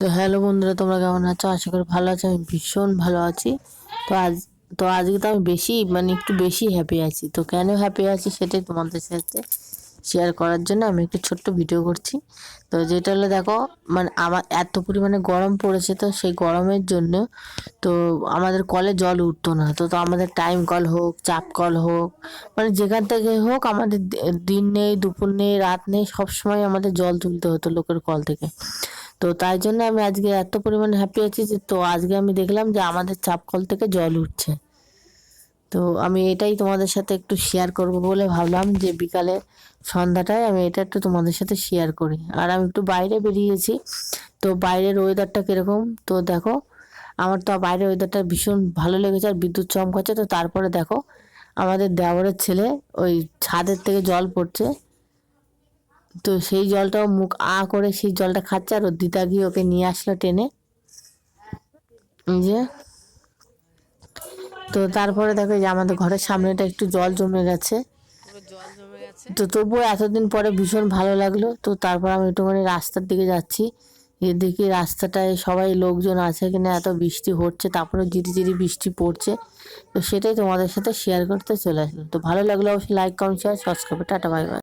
তো হ্যালো বন্ধুরা, তোমরা কেমন আছো? আশা করি ভালো আছো, আমি ভীষণ ভালো আছি। তো আজ, তো আজকে তো আমি বেশি মানে একটু বেশি হ্যাপি আছি। তো কেন হ্যাপি আছি সেটাই তোমাদের সাথে শেয়ার করার জন্য আমি একটু ছোট্ট ভিডিও করছি। তো যেটা হলো, দেখো মানে আমার এত পরিমাণে গরম পড়েছে তো সেই গরমের জন্য তো আমাদের কলে জল উঠতো না। তো তো আমাদের টাইম কল হোক, চাপ কল হোক মানে যেখান থেকে হোক, আমাদের দিন নেই, দুপুর নেই, রাত নেই, সবসময় আমাদের জল তুলতে হতো লোকের কল থেকে। তো তাই জন্য আমি আজকে এত পরিমাণে হ্যাপি আছি যে, তো আজকে আমি দেখলাম যে আমাদের চাপ কল থেকে জল উঠছে। তো আমি এটাই তোমাদের সাথে একটু শেয়ার করব বলে ভাবলাম যে বিকালে সন্ধ্যাটায় আমি এটা একটু তোমাদের সাথে শেয়ার করি। আর আমি একটু বাইরে বেরিয়েছি, তো বাইরের ওয়েদারটা কীরকম? তো দেখো, আমার তো বাইরের ওয়েদারটা ভীষণ ভালো লেগেছে আর বিদ্যুৎ চমকাচ্ছে। তো তারপরে দেখো, আমাদের দেওরের ছেলে ওই ছাদের থেকে জল পড়ছে। তো সেই জলটাও মুখ আ করে সেই জলটা খাচ্ছে আর দিদা গিয়ে ওকে নিয়ে আসলো টেনে। যে। তো তারপরে দেখো যে আমাদের ঘরের সামনেটা একটু জল জমে গেছে। জল জমে গেছে। তো তবুও এতদিন পরে ভীষণ ভালো লাগল। তো তারপর আমি একটুখানি রাস্তার দিকে যাচ্ছি। এর দেখি রাস্তাটায় সবাই লোকজন আছে কিনা এত বৃষ্টি হচ্ছে তারপরে জিরি জিরি বৃষ্টি পড়ছে। তো সেটাই তোমাদের সাথে শেয়ার করতে চলে আসলাম। তো ভালো লাগল অবশ্যই like comment share subscribe tata bye bye